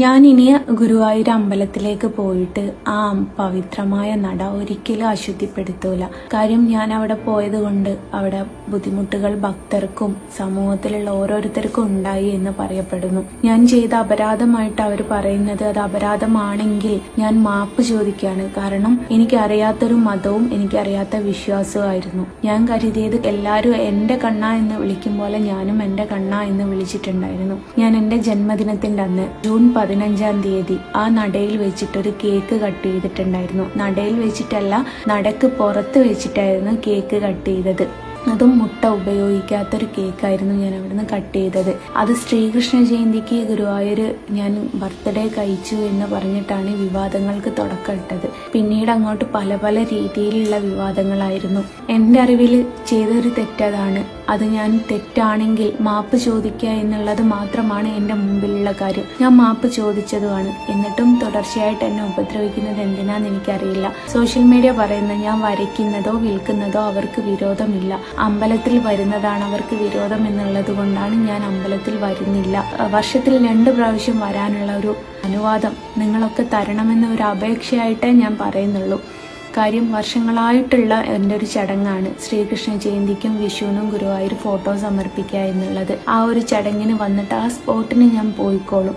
ഞാൻ ഇനി ഗുരുവായൂർ അമ്പലത്തിലേക്ക് പോയിട്ട് ആ പവിത്രമായ നട ഒരിക്കലും അശുദ്ധിപ്പെടുത്തൂല കാര്യം ഞാൻ അവിടെ പോയത് കൊണ്ട് അവിടെ ബുദ്ധിമുട്ടുകൾ ഭക്തർക്കും സമൂഹത്തിലുള്ള ഓരോരുത്തർക്കും ഉണ്ടായി എന്ന് പറയപ്പെടുന്നു. ഞാൻ ചെയ്ത അപരാധമായിട്ട് അവർ പറയുന്നത് അത് അപരാധമാണെങ്കിൽ ഞാൻ മാപ്പ് ചോദിക്കുകയാണ്. കാരണം എനിക്കറിയാത്തൊരു മതവും എനിക്കറിയാത്ത വിശ്വാസവുമായിരുന്നു ഞാൻ കരുതിയത് എല്ലാവരും എന്റെ കണ്ണ എന്ന് വിളിക്കും പോലെ ഞാനും എന്റെ കണ്ണ എന്ന് വിളിച്ചിട്ടുണ്ടായിരുന്നു. ഞാൻ എന്റെ ജന്മദിനത്തിന്റെ അന്ന് ജൂൺ പതിനഞ്ചാം തീയതി ആ നടയിൽ വെച്ചിട്ടൊരു കേക്ക് കട്ട് ചെയ്തിട്ടുണ്ടായിരുന്നു. നടയിൽ വെച്ചിട്ടല്ല നടക്ക് പുറത്ത് വെച്ചിട്ടായിരുന്നു കേക്ക് കട്ട് ചെയ്തത്. അതും മുട്ട ഉപയോഗിക്കാത്തൊരു കേക്കായിരുന്നു ഞാൻ അവിടുന്ന് കട്ട് ചെയ്തത്. അത് ശ്രീകൃഷ്ണ ജയന്തിക്ക് ഗുരുവായൂർ ഞാൻ ബർത്ത്ഡേ കഴിച്ചു എന്ന് പറഞ്ഞിട്ടാണ് വിവാദങ്ങൾക്ക് തുടക്കമിട്ടത്. പിന്നീട് അങ്ങോട്ട് പല പല രീതിയിലുള്ള വിവാദങ്ങളായിരുന്നു. എന്റെ അറിവിൽ ചെയ്തൊരു തെറ്റതാണ്. അത് ഞാൻ തെറ്റാണെങ്കിൽ മാപ്പ് ചോദിക്കുക എന്നുള്ളത് മാത്രമാണ് എന്റെ മുമ്പിലുള്ള കാര്യം. ഞാൻ മാപ്പ് ചോദിച്ചതുമാണ്. എന്നിട്ടും തുടർച്ചയായിട്ട് എന്നെ ഉപദ്രവിക്കുന്നത് എന്തിനാന്ന് എനിക്കറിയില്ല. സോഷ്യൽ മീഡിയ പറയുന്ന ഞാൻ വരയ്ക്കുന്നതോ വിൽക്കുന്നതോ അവർക്ക് വിരോധമില്ല. അമ്പലത്തിൽ വരുന്നതാണ് അവർക്ക് വിരോധം എന്നുള്ളത് കൊണ്ടാണ് ഞാൻ അമ്പലത്തിൽ വരുന്നില്ല. വർഷത്തിൽ രണ്ട് പ്രാവശ്യം വരാനുള്ള ഒരു അനുവാദം നിങ്ങളൊക്കെ തരണമെന്ന ഒരു അപേക്ഷയായിട്ടേ ഞാൻ പറയുന്നുള്ളൂ. കാര്യം വർഷങ്ങളായിട്ടുള്ള എന്റെ ഒരു ചടങ്ങാണ്. ശ്രീകൃഷ്ണ ജയന്തിക്കും വിഷുവിനും ഗുരുവായൂർ ഫോട്ടോ സമർപ്പിക്കുക എന്നുള്ളത്. ആ ഒരു ചടങ്ങിന് വന്നിട്ട് ആ സ്പോട്ടിന് ഞാൻ പോയിക്കോളും.